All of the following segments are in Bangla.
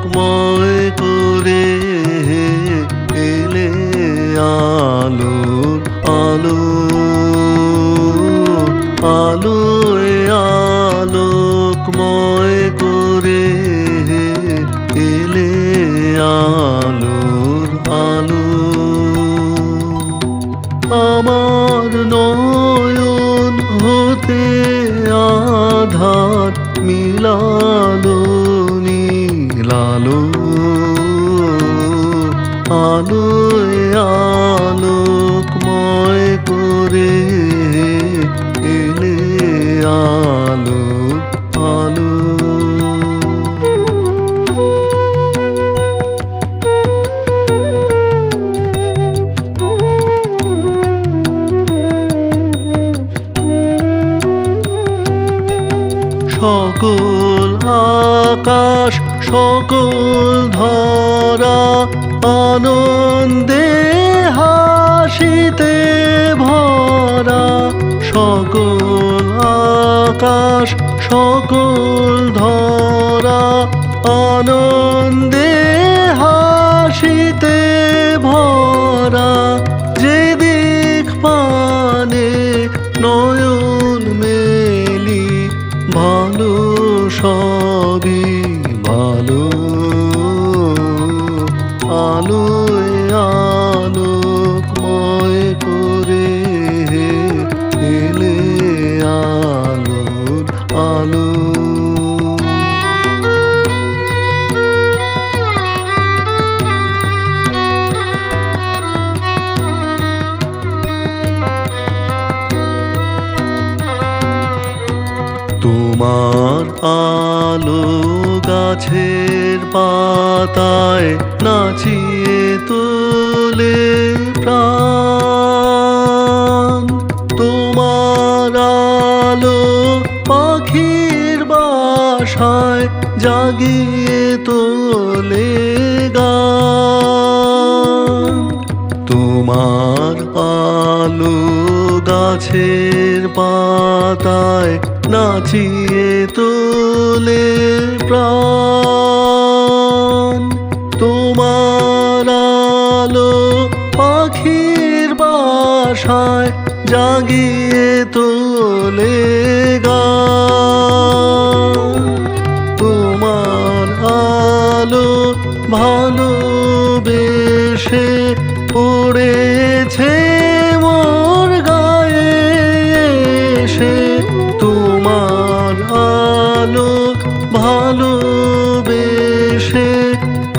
আলোকময় করে এলে আলো আলো আলোয় আলোকময় করে এলে আলোর আলো। আমার নয়ন হতে আধার মিলা আলো আলোকময় করে এলে আলো আলো। সকল আকাশ সকল ধরা আনন্দে হাসিতে ভরা সকল আকাশ সকল ধরা আনন্দে তোমার আলো গাছের পাতায় নাচিয়ে তোলে প্রাণ। তোমার আলো পাখির বাসায় জাগিয়ে তোলে গান। তোমার আলো গাছের পাতায় নাচিয়ে তোলে প্রাণ। তোমার আলো পাখির বাসায় জাগিয়ে তোলে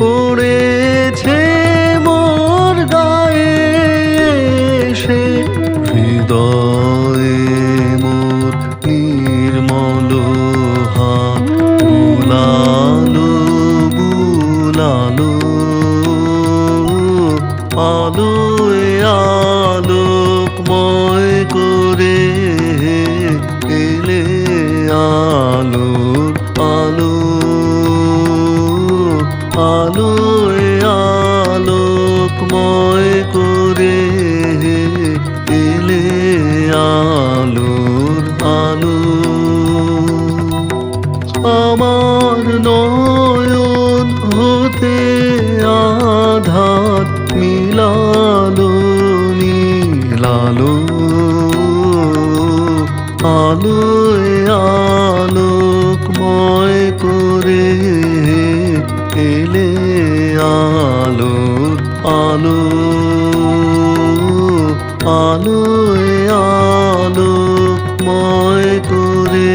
পড়েছে মোর গায়ে সে হৃদয়ে মোর নির্মল হাত বুলালো বুলালো আলো আলো আলোকময় করে এলে আলো আলো আলো আলোকময় করে